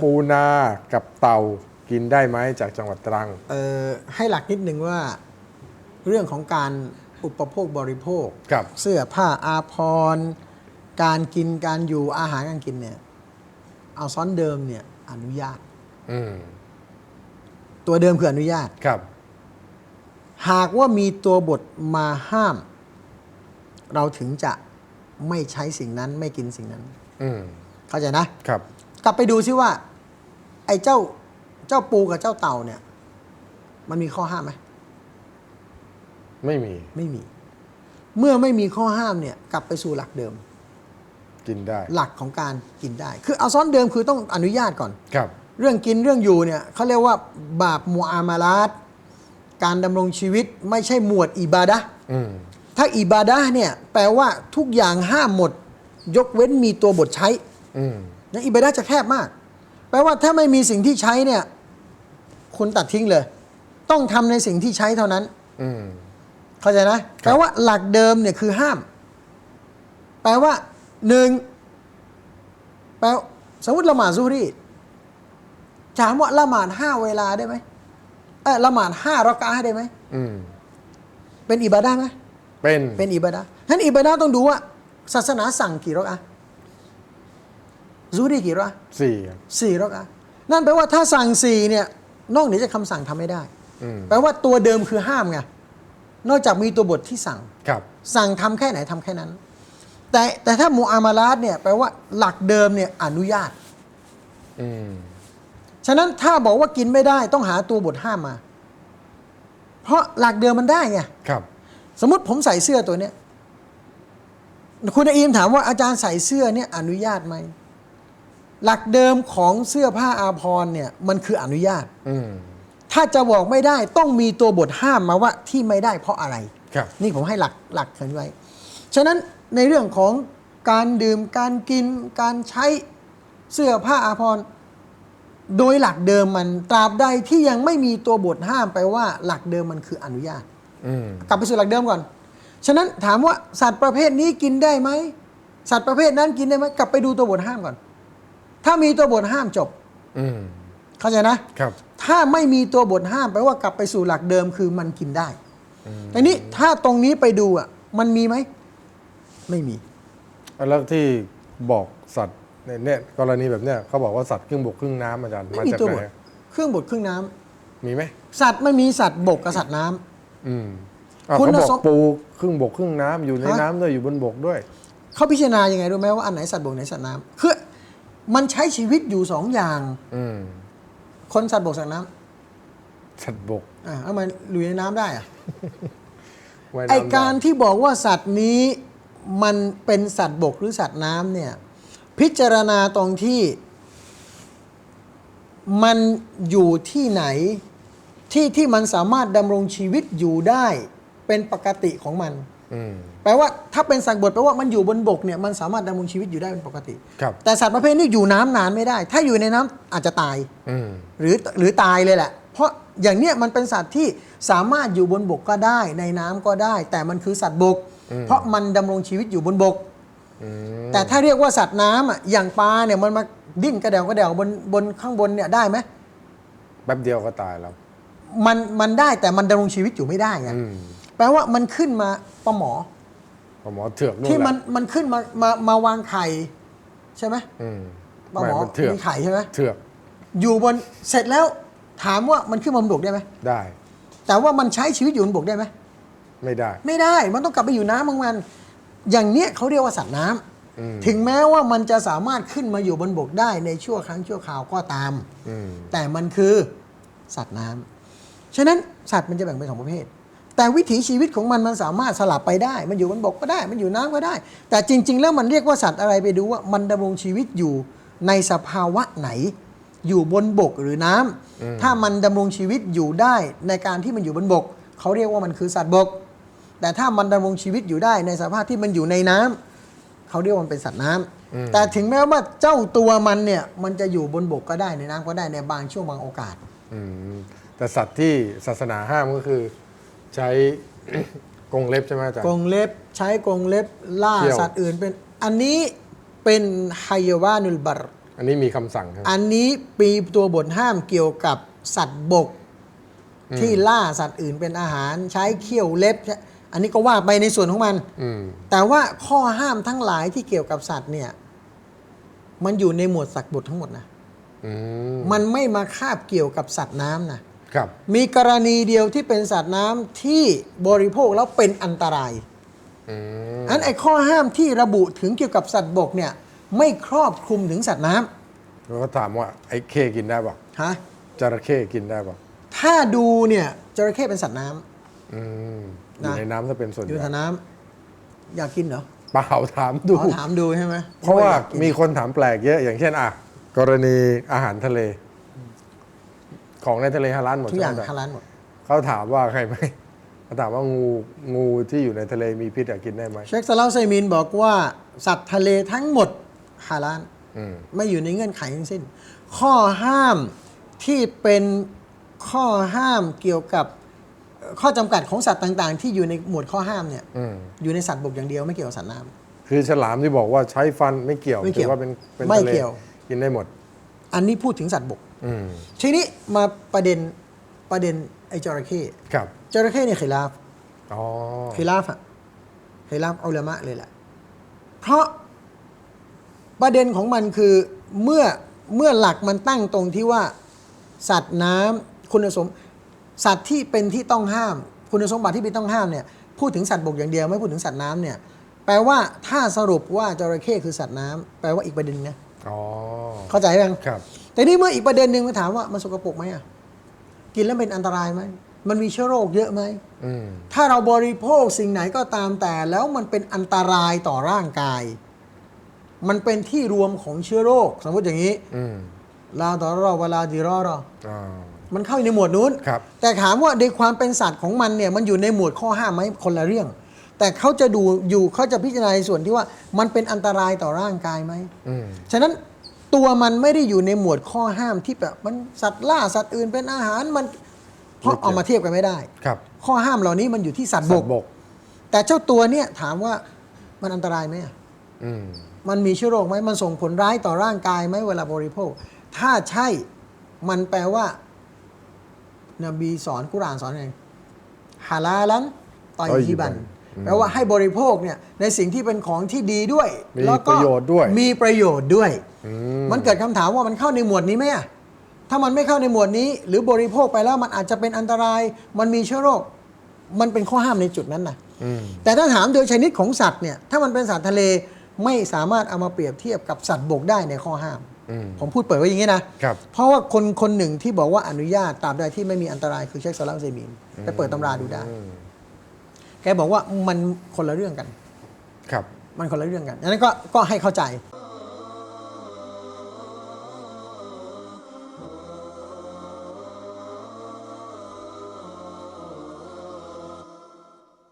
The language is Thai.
ปูนากับเต่ากินได้ไหมจากจังหวัดตรัง เอ่อให้หลักนิดหนึ่งว่าเรื่องของการอุปโภคบริโภค ครับ เสื้อผ้าอาภรณ์การกินการอยู่อาหารการกินเนี่ย เอาซ้อนเดิมเนี่ยอนุญาต อืมตัวเดิมคืออนุญาต ครับ หากว่ามีตัวบทมาห้าม เราถึงจะไม่ใช้สิ่งนั้นไม่กินสิ่งนั้น อืมเข้าใจนะ ครับ กลับไปดูซิว่าไอ้เจ้าเจ้าปูกับเจ้าเต่าเนี่ย มันมีข้อห้ามไหมไม่มีไม่มี เมื่อไม่มีข้อห้ามเนี่ย กลับไปสู่หลักเดิม กินได้ หลักของการกินได้ คือเอาซ้อนเดิมคือต้องอนุญาตก่อน ครับ เรื่องกินเรื่องอยู่เนี่ยเขาเรียกว่าบาปมูอามาลาตการดำรงชีวิตไม่ใช่หมวดอิบาดะห์อืมถ้าอิบาดะห์เนี่ยแปลว่าทุกอย่างห้ามหมด ยกเว้นมีตัวบทใช้อืมนะอิบาดะห์จะแคบมาก แปลว่าถ้าไม่มีสิ่งที่ใช้เนี่ย คุณตัดทิ้งเลย ต้องทำในสิ่งที่ใช้เท่านั้น อืม เข้าใจนะ แปลว่าหลักเดิมเนี่ยคือห้าม แปลว่าหนึ่งแปลสมมติละหมาดซูฮรีถามว่าละหมาดห้าเวลาได้ไหมเออละหมาดห้ารอกาได้ไหมอืม เป็นอิบาดะห์ไหมเป็น เป็นอิบาดะห์ฉะนั้นอิบาดะห์ต้องดูว่า ศาสนาสั่งกี่รอกอะ ซูฮรีกี่รอกอะสี่ครับสี่รอกอะนั่นแปลว่าถ้าสั่งสี่เนี่ยนอกเหนือจากคำสั่งทำไม่ได้อืมแปลว่าตัวเดิมคือห้ามไง นอกจากมีตัวบทที่สั่งครับสั่งทำแค่ไหนทำแค่นั้น แต่แต่ถ้ามูอามาลาตเนี่ยแปลว่าหลักเดิมเนี่ยอนุญาตอืมฉะนั้นถ้าบอกว่ากินไม่ได้ต้องหาตัวบทห้ามมา เพราะหลักเดิมมันได้ไงครับสมมติผมใส่เสื้อตัวเนี้ยคุณอาอีมถามว่าอาจารย์ใส่เสื้อเนี่ยอนุญาตไหม หลักเดิมของเสื้อผ้าอาภรณ์เนี่ยมันคืออนุญาต อืมถ้าจะบอกไม่ได้ต้องมีตัวบทห้ามมาว่าที่ไม่ได้เพราะอะไร ครับ นี่ผมให้หลักหลักเขียนไว้ ฉะนั้นในเรื่องของการดื่มการกิน การใช้เสื้อผ้าอาภรณ์โดยหลักเดิมมันตราบใดที่ยังไม่มีตัวบทห้ามไปว่าหลักเดิมมันคืออนุญาต อืมกลับไปสู่หลักเดิมก่อน ฉะนั้นถามว่าสัตว์ประเภทนี้กินได้ไหมสัตว์ประเภทนั้นกินได้ไหมกลับไปดูตัวบทห้ามก่อน ถ้ามีตัวบทห้ามจบอืมเข้าใจนะ ครับถ้าไม่มีตัวบทห้ามแปลว่ากลับไปสู่หลักเดิมคือมันกินได้แต่นี้ถ้าตรงนี้ไปดูอะ มันมีไหม ไม่มี แล้วที่บอกสัตว์ในเนี่ยกรณีแบบเนี้ยเขาบอกว่าสัตว์ครึ่งบกครึ่งน้ำอาจารย์ไม่มามีจากตัวไหบนทเครื่องบดเครื่องน้ำมีไหมสัตว์ไม่มีสัตว์บกกับสัตว์น้ำ อืมอะคุณเขาบอกสมปูครึ่งบกครึ่งน้ำอยู่ในฮะน้ำด้วยอยู่บนบกด้วย เขาพิจารณายังไงรู้ไหมว่าอันไหนสัตว์บกไหนสัตว์น้ำคือ มันใช้ชีวิตอยู่สองอย่าง อืมคนสัตว์บกสัตว์น้ำสัตว์บกอ่าแล้วมันลุยในน้ำได้อะว่ายไอน้ำได้การที่บอกว่าสัตว์นี้มันเป็นสัตว์บกหรือสัตว์น้ำเนี่ย พิจารณาตรงที่ มันอยู่ที่ไหน ที่ที่มันสามารถดำรงชีวิตอยู่ได้ เป็นปกติของมันอืม แปลว่าถ้าเป็นสัตว์บกแปลว่ามันอยู่บนบกเนี่ยมันสามารถดำรงชีวิตอยู่ได้เป็นปกติ ครับแต่สัตว์ประเภทนี้อยู่น้ำนานไม่ได้ ถ้าอยู่ในน้ำอาจจะตาย อืม หรือหรือตายเลยแหละ เพราะอย่างเนี้ยมันเป็นสัตว์ที่สามารถอยู่บนบกก็ได้ ในน้ำก็ได้ แต่มันคือสัตว์บก เพราะมันดำรงชีวิตอยู่บนบก อืม แต่ถ้าเรียกว่าสัตว์น้ำอะอย่างปลาเนี่ยมันมาดิ้นกระเดวกระเดวบนบนข้างบนเนี่ยได้ไหมแป๊บเดียวก็ตายแล้ว มันมันได้แต่มันดำรงชีวิตอยู่ไม่ได้ไง อืม แปลว่ามันขึ้นมาปลาหมอพอหมอเถือกนู่นที่แหละมันมันขึ้นมามามาวางไข่ใช่ไหมอืมปลาหมอไนเถือกมีไข่ใช่ไหมเถือกอยู่บนเสร็จแล้วถามว่ามันขึ้นมาบนบกได้ไหมได้ แต่ว่ามันใช้ชีวิตอยู่บนบกได้ไหมไม่ได้ ไม่ได้มันต้องกลับไปอยู่น้ำของมัน อย่างเนี้ยเขาเรียกว่าสัตว์น้ำอืมถึงแม้ว่ามันจะสามารถขึ้นมาอยู่บนบกได้ในชั่วครั้งชั่วคราวก็ตามอืมแต่มันคือสัตว์น้ำฉะนั้นสัตว์มันจะแบ่งเป็นสองประเภท แต่วิถีชีวิตของมันมันสามารถสลับไปได้ มันอยู่บนบกก็ได้ มันอยู่น้ำก็ได้ แต่จริง ๆ แล้วมันเรียกว่าสัตว์อะไรไปดูว่ามันดำรงชีวิตอยู่ในสภาวะไหน อยู่บนบกหรือน้ำถ้ามันดำรงชีวิตอยู่ได้ในการที่มันอยู่บนบก เขาเรียกว่ามันคือสัตว์บก แต่ถ้ามันดำรงชีวิตอยู่ได้ในสภาพที่มันอยู่ในน้ำเขาเรียกว่ามันเป็นสัตว์น้ำแต่ถึงแม้ว่าเจ้าตัวมันเนี่ยมันจะอยู่บนบกก็ได้ในน้ำก็ได้ในบางช่วงบางโอกาสอืมแต่สัตว์ที่ศาสนาห้ามก็คือ ใช้ กรงเล็บใช่ไหมอาจารย์ กรงเล็บใช้กรงเล็บล่าเขี้ยว สัตว์อื่นเป็นอันนี้เป็นไฮยวานุลบัรออันนี้มีคำสั่งครับ อันนี้ปีตัวบทห้ามเกี่ยวกับสัตว์บกอืมที่ล่าสัตว์อื่นเป็นอาหารใช้เขี้ยวเล็บ อันนี้ก็ว่าไปในส่วนของมัน อืม แต่ว่าข้อห้ามทั้งหลายที่เกี่ยวกับสัตว์เนี่ย มันอยู่ในหมวดสัตว์บททั้งหมดนะ อืม มันไม่มาคาบเกี่ยวกับสัตว์น้ำนะ ครับ มีกรณีเดียวที่เป็นสัตว์น้ำที่บริโภคแล้วเป็นอันตรายอืมอันไอ้ข้อห้ามที่ระบุถึงเกี่ยวกับสัตว์บกเนี่ยไม่ครอบคลุมถึงสัตว์น้ำแล้วก็ถามว่าไอ้เข้กินได้ป่ะฮะจระเข้กินได้ป่ะถ้าดูเนี่ยจระเข้เป็นสัตว์น้ำ อืมอยู่นะ ในน้ำถ้าเป็นส่วนใหอยู่ญ่ในน้ำอยากกินเหรอเปล่าถามดู ขอถามดูใช่ไหมเพราะว่าอยกกินมีคนถามแปลกเยอะ อย่างเช่นอะ กรณีอาหารทะเล ของในทะเลฮาลาลหมดทุกอย่างใช่ไหมฮาลาลหมด เขาถามว่าใครไหมเขาถามว่างูงูที่อยู่ในทะเลมีพิษอะกินได้ไหมเชคซาลาไซมินบอกว่าสัตว์ทะเลทั้งหมดฮาลาลอืมไม่อยู่ในเงื่อนไขทั้งสิ้น ข้อห้ามที่เป็นข้อห้ามเกี่ยวกับเอ่อข้อจำกัดของสัตว์ต่างๆ ที่อยู่ในหมวดข้อห้ามเนี่ยอืมอยู่ในสัตว์บกอย่างเดียวไม่เกี่ยวกับสัตว์น้ำ คือฉลามที่บอกว่าใช้ฟันไม่เกี่ยวไม่เกี่ยวถือว่าเป็นเป็นไม่ทะเลเกี่ยว กินได้หมด อันนี้พูดถึงสัตว์บกอืมทีนี้มาประเด็นประเด็นไอ้จระเข้ครับจระเข้เนี่ย khi ลาฟอ๋อ khi ลาฟอะ khi ลาฟอุลามะเลยแหละ เพราะประเด็นของมันคือเมื่อเมื่อหลักมันตั้งตรงที่ว่าสัตว์น้ำคุณสมสัตว์ที่เป็นที่ต้องห้าม คุณสมบัติที่เป็นต้องห้ามเนี่ยพูดถึงสัตว์บกอย่างเดียวไม่พูดถึงสัตว์น้ำเนี่ยแปลว่าถ้าสรุปว่าจระเข้คือสัตว์น้ำแปลว่าอีกประเด็นนึงนะ อ๋อเข้าใจยังครับ แต่นี่เมื่ออีกประเด็นหนึ่งมาถามว่ามันสกปรกไหมอะกินแล้วเป็นอันตรายไหมมันมีเชื้อโรคเยอะไหมอืมถ้าเราบริโภคสิ่งไหนก็ตามแต่ แล้วมันเป็นอันตรายต่อร่างกาย มันเป็นที่รวมของเชื้อโรค สมมติอย่างนี้อืมลาดอรอวลาดิรอรออ่ามันเข้าอยู่ในหมวดนู้น ครับ แต่ถามว่าในความเป็นสัตว์ของมันเนี่ยมันอยู่ในหมวดข้อห้ามไหมคนละเรื่อง แต่เขาจะดูอยู่เขาจะพิจารณาในส่วนที่ว่ามันเป็นอันตรายต่อร่างกายไหม อืม ฉะนั้นตัวมันไม่ได้อยู่ในหมวดข้อห้ามที่แบบมันสัตว์ล่าสัตว์อื่นเป็นอาหารมันเพราะเอามาเทียบกันไม่ได้ ครับข้อห้ามเหล่านี้มันอยู่ที่สัตว์บสักตว์บก แต่เจ้าตัวเนี่ยถามว่ามันอันตรายไหมอะอืม มันมีเชื้อโรคไหมมันส่งผลร้ายต่อร่างกายไหมเวลาบริโภค ถ้าใช่มันแปลว่านบีสอนกุรอานสอนไงฮาลาลันตอยฮิบันอืม แปลว่าให้บริโภคเนี่ยในสิ่งที่เป็นของที่ดีด้วย มีแล้วก็ประโยชน์ด้วย มีประโยชน์ด้วย อืมันเกิดคำถามว่ามันเข้าในหมวดนี้ไหมอะถ้ามันไม่เข้าในหมวดนี้ หรือบริโภคไปแล้วมันอาจจะเป็นอันตราย มันมีเชื้อโรค มันเป็นข้อห้ามในจุดนั้นนะอืม แต่ถ้าถามโดยชนิดของสัตว์เนี่ย ถ้ามันเป็นสัตว์ทะเลไม่สามารถเอามาเปรียบเทียบกับสัตว์บกได้ในข้อห้าม อืม ผมพูดเปิดไว้อย่างนี้นะ ครับ เพราะว่าคนคนหนึ่งที่บอกว่าอนุญาตตราบใดที่ไม่มีอันตรายคือเชคซาลามเซมีนไปเปิดตำราดูได้อืม แกบอกว่ามันคนละเรื่องกัน ครับ มันคนละเรื่องกันดังนั้นก็ก็ให้เข้าใจ